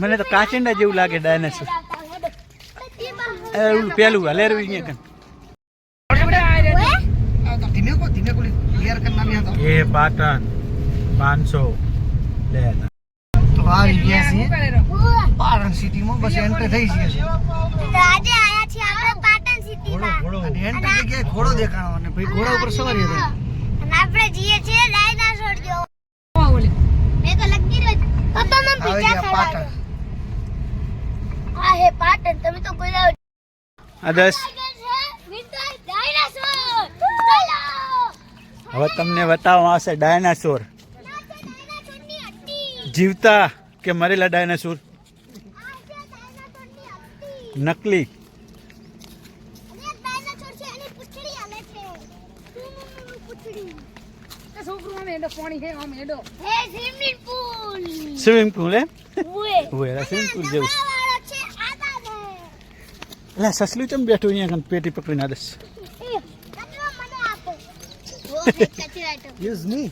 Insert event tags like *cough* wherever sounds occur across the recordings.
મને તો કાચિંડા જેવું લાગે ડાયનાસોર પેલું હલેરું અહીંયા કન આ તો ધીમે કો ધીમે કો ક્લિયર કરના મે તો એ પાટણ પાંચસો. લે તો આવી ગયા છીએ. પાટણ સિટીમાં બસ એન્ટર થઈ છે. આજે આયા છીએ આપણે પાટણ સિટીમાં. અને એન્ટર જગ્યાએ ઘોડો દેખાણો. અને ભાઈ ઘોડા ઉપર સવારી હતા. અને આપણે જઈએ છીએ ડાયનાસોર જો મેં તો લગતી રહી પપ્પા મને આવી પીઝા ગયા ખવડાવ્યો પાટણ આ હે પાટણ તમે તો કોઈ દાવ આ દસ ડાયનાસોર ચાલો હવે તમને બતાવવામાં આવશે ડાયનાસોર. જીવતા કે મરેલા ડાયનાસોર? નકલી. Swimming pool. એમ? સ્વિમિંગ પૂલ જેવું. એટલે સસલું ચમ બેઠું અહીંયા કન પેટી પકડીને આદસ હે યુઝ મી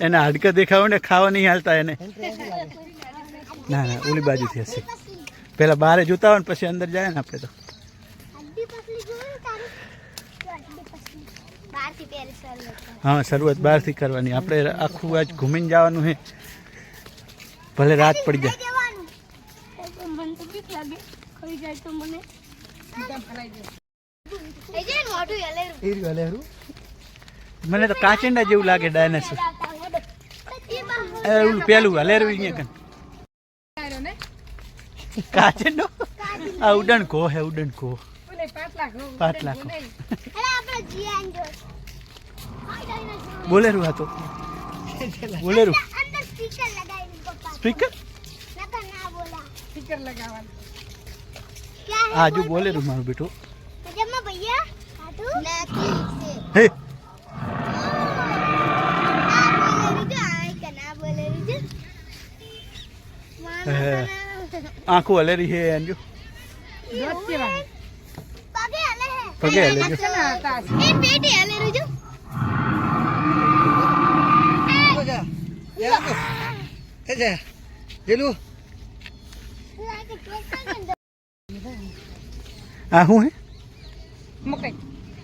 એના હાડકા દેખાવો ને ખાવા નહીં હાલતા એને ના ના ઓલી બાજુથી હશે પેલા બહાર જોતા હોય ને પછી અંદર જાય ને આપણે તો હા શરૂઆત બહારથી કરવાની આપણે આખું આજ ઘૂમીને જવાનું છે ભલે રાત પડી જાય. મને તો બીક લાગે ખાઈ જાય તો મને એ જે મોઢું હલેરું એ રહ્યું હલેરું મને તો કાચિંડા જેવું લાગે ડાયનાસોર ઓલું પેલું હલેરું અહીંયા કન કાચિંડો? આ ઉડન કો હે ઉડન કો પાંચ લાખ બોલેરું આ તો. બોલેરું. સ્પીકર? આજુ બોલે તું મારું બેટો. હે? આંખો હલે રહી હે એન્જુ પગે હલે જો એ પેટે હલે રહી જો જા જેલું આ શું હે? મકઈ.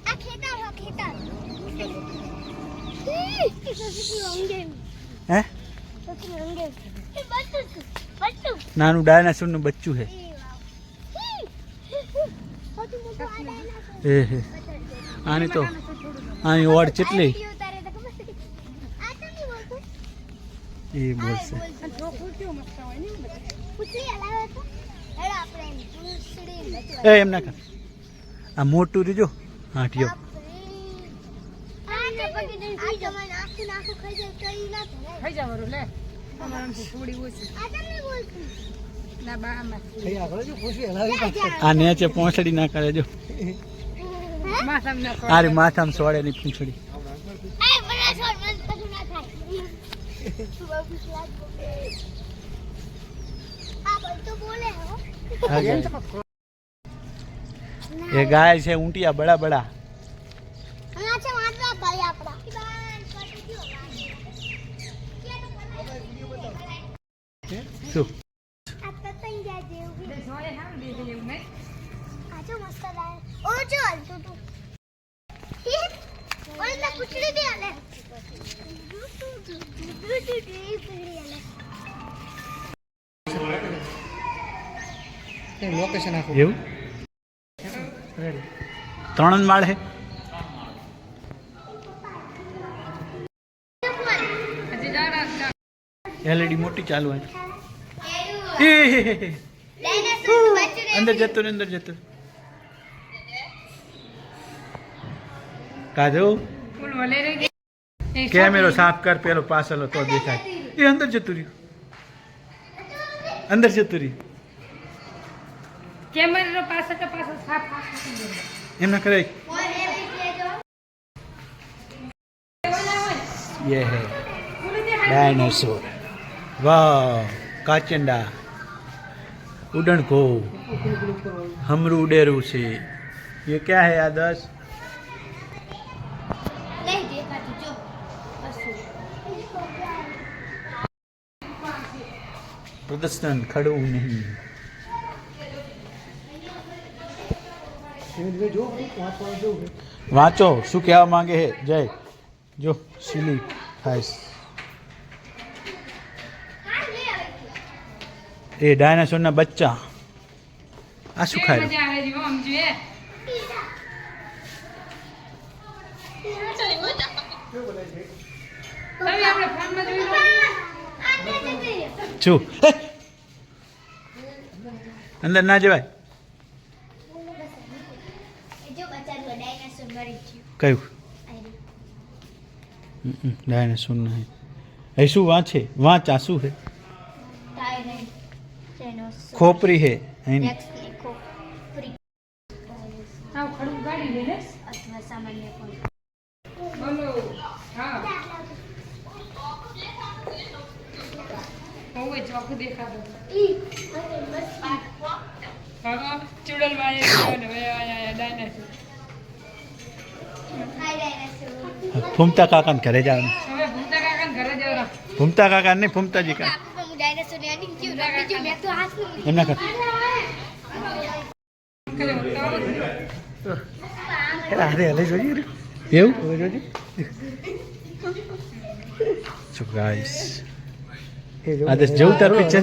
આ ખેતર હો ખેતર. હે? નાનું ડાયનાસોરનું બચ્ચું હે. એ હે આની તો આની ઓડ ચેટલી ઉતારે તો ખબર આ તો નહીં બોલતું એ બોલશે અને છોકરું કેવું મસ્ત હોય ને બધું પૂછડી હલાવે તો હેડો આપણે બોલશે. એ એમ ના કર. આ મોટું રીજો હાટીઓ આ નેચે પહોંચડી ના કરે જો. માથામાં ના આ રી માથામાં સોડે ની પૂંછડી એ બડા છોડ મન કશું ના થાય તું બહુ બીક લાગે આ બધું બોલે હો આ ગાય. એ ગાય છે ઊંટિયા બડા બડા. શું? આ પતંગિયા જેવું જોયે હા બે એવું નહીં આજો મસ્ત લાગે ઓ જો હાલતું તું ઓલે ના દે હાલે લોકેશન આખું. એવું? ત્રણ માળ હે? એલઈડી મોટી ચાલુ હોય. અંદર જતો ને અંદર જતો. કાજો કેમેરો સાફ કર પેલો પાછળ તો દેખાય એ અંદર જતું રહ્યું અંદર જતું રહ્યું કેમેરો પાસે તો પાછો સાફ પાછો એમ ના કરે ये है डायनासोर वाह काचंडा उड़न को हमरू उडेरू से ये क्या है आदर्श પ્રદર્શન ખડવું નહીં વાંચો શું કહેવા માંગે હે જય. જો સિલી ખાઈશ એ ડાયનાસોરના બચ્ચા. આ શું ખાય? શું! અંદર ના જવાય? કયું? ડાયનાસોર નહીં. એ શું વાંચે વાંચ આ શું છે? ડાયનાસોર. ખોપરી છે અહીં નેક્સ્ટ લેખો ફ્રી આવ ખડું કાઢી લે ને અથવા સામાન્ય પણ બોલો હા બહુ જ ચોખ્ખું દેખાતું ચૂડલમાં ફૂમતા કાકા ઘરે જવાનું ફૂમતા કાકા નહીં ફૂમતાજી કા કાકુ હું ડાયનાસોર ને અડી ગયું રમી ગયું મેં તો હાથ એમના કા અરે હલે જોઈએ એવું જોજે શું ગાઈસ આદેશ જવું તાર પિક્ચર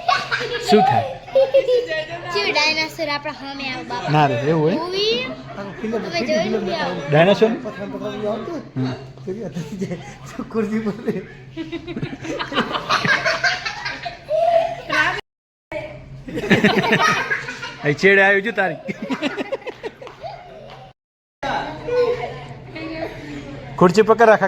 શું થાય? ડાયનાસોર આપણા સામે આવ બાપા? ના રે એવું હોય? ડાયનાસોર અહીં *laughs* છેડે આવ્યું છું તારી. ખુરશી પકડ રાખ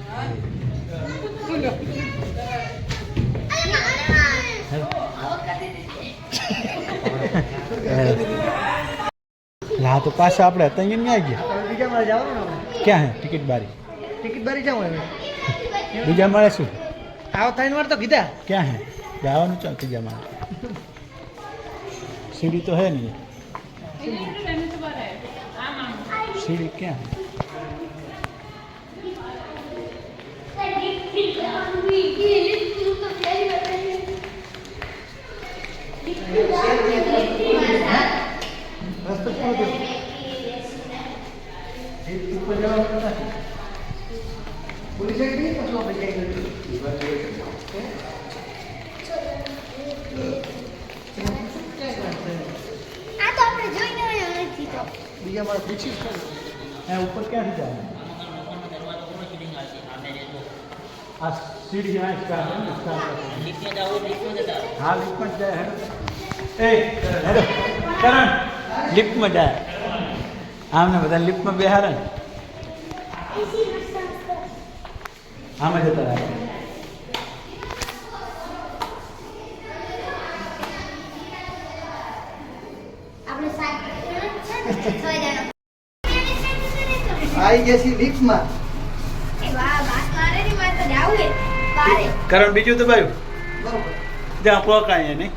*laughs* હા તો પાછા આપણે હતા અહીંયા આવી ગયા. બીજા ક્યાં હે? ટિકિટ બારી. ટિકિટ બારી જાવ હવે. *laughs* બીજા માળે શું? આવો ત્રણ વાર તો કીધા. ક્યાં હે? જવાનું ચાલ ત્રીજા માળે. સીડી તો હે નહીં. સીડી ક્યાં હે રસ્તો પૂરો થયો એ ઉપર જવાનું નથી પોલીસ સાઈડ નહીં પછી આપણે જઈ આ તો આપણે જોઈને આવ્યા નથી તો બીજા મારે પૂછીશ હે ઉપર ક્યાંથી જવાનું? આ સીડી આ સ્ટાર હે ને સ્ટાર હા લિફ્ટમાં જ જાય હે એ હેલો કરણ લિફ્ટમાં જાય. આમને બધા લિફ્ટમાં બેહારે ને. આમાં જતા રહે. આપણે સાત છે ને છ જણા. આવી ગયા છીએ લિફ્ટમાં એ વાહ વાત મારે ની મારે તો જાવું હે બારે કરણ બીજું તો ભાઈ બરોબર જ્યાં પોકાય નહીં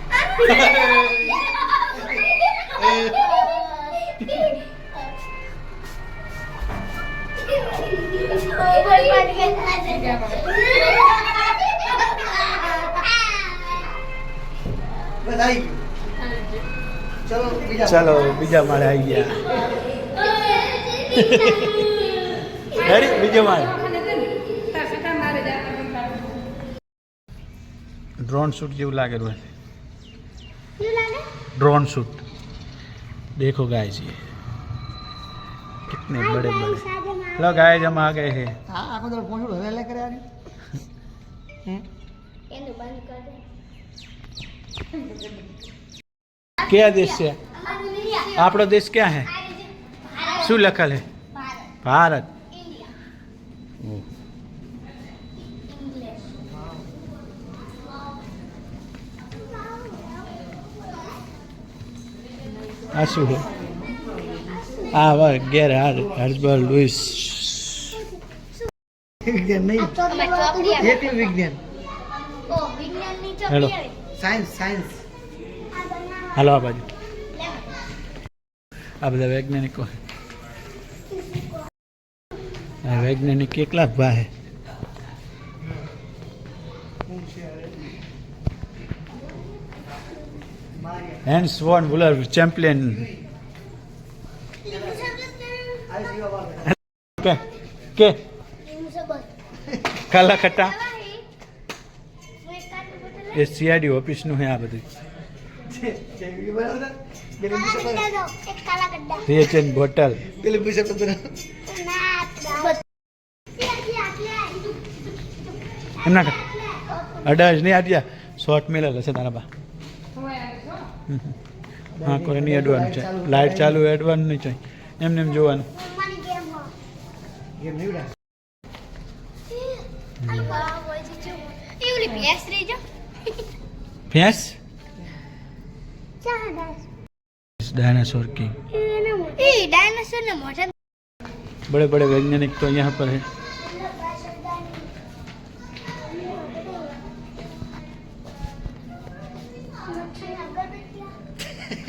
બસ આવી ગયું ચલો બીજા ચલો બીજા માળે આવી ગયા રેડી બીજો માળ ડ્રોન શૂટ જેવું લાગેલું હશે શું લાગે ड्रोन शूट देखो गाइस ये कितने हाय बड़े गाइस, बड़े आज हम आ- लो गाइस हम आ गए हैं હા આખો તો પહોંચ્યું હવે લે કરે યાર એનું બંધ કર દે. क्या देश है અમારું ઇન્ડિયા. આપણો દેશ ક્યાં હે આ રીતે ભારત. શું લખેલ હે ભારત. ભારત ઇન્ડિયા. આ શું છે. આ હવે ગેર હાર હર્બલ લુઈસ. વિજ્ઞાન નહીં. હેલો. સાયન્સ સાયન્સ હાલો આ બાજુ. આ બધા વૈજ્ઞાનિકો. હે આ વૈજ્ઞાનિક એકલા જ ભા સ્વોન વુલર ચેમ્પિયન કે કે કાલા ખટ્ટા એ સીઆઈડી ઓફિસનું હે આ બધું. રિએચન બોટલ એમના અડાજ નહીં આટ્યા શોર્ટ મેલેલ હશે તારા બા. હા કોઈ નહીં એડવાનું છે લાઇટ ચાલુ એડવાનું નહીં છે એમને એમ જોવાનું એમ નહીં ઉડા ભેંસ डायनासोर की डायनासोर ने मोटा बड़े बड़े वैज्ञानिक तो यहाँ पर है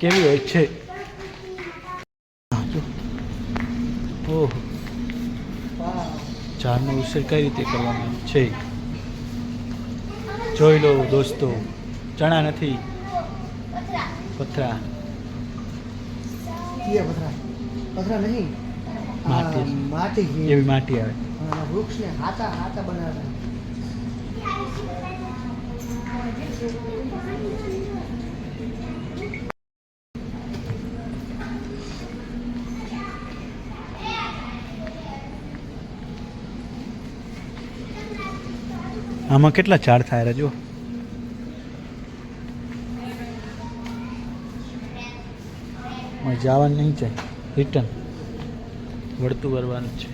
કેવી હોય છે? ઓહ. ચારનો ઉછેર કઈ રીતે કરવાનો છે? જોઈ લો દોસ્તો ચણા નથી. પથરા. પથરા. માટી. માટી એવી માટી આવે. વૃક્ષને બનાવે આમાં કેટલા ચાર થાય રજો જવાનું નહીં છે રિટર્ન વળતું કરવાનું છે.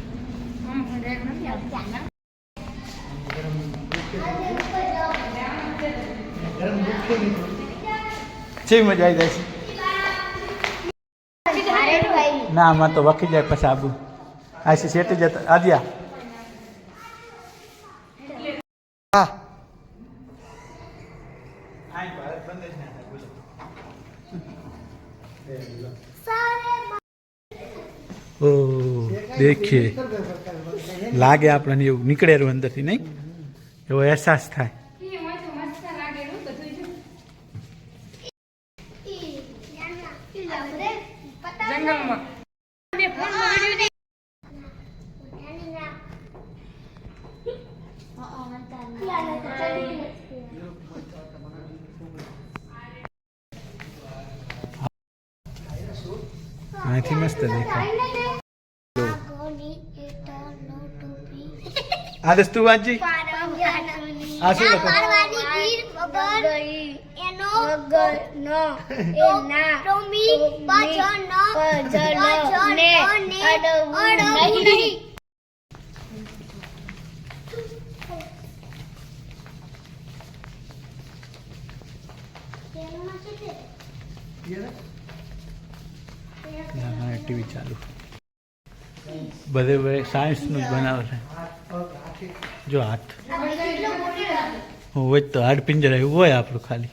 છે મજા આવી જાય છે? ના, આમાં તો વકી જાય પછી આબુ. આ છે સેટી જતા આદ્યા. ઓ દેખીએ. લાગે આપણને એવું નીકળેલું અંદરથી નહીં? એવો અહેસાસ થાય. અહીંથી મસ્ત દેખાય. આ દસ્તુ વાંચી આ શું લખો? એનો નો ટીવી ચાલુ. બધે બધે સાયન્સનું જ બનાવે છે. જો હાથ. હું હોય તો હાડ પિંજરા એવું હોય આપણું ખાલી.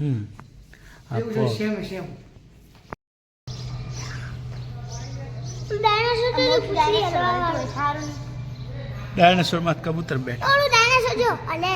હમ. આપો. ડાયનાસોર. ડાયનાસોરમાં કબૂતર બેઠ. ડાયનાસોર જો અને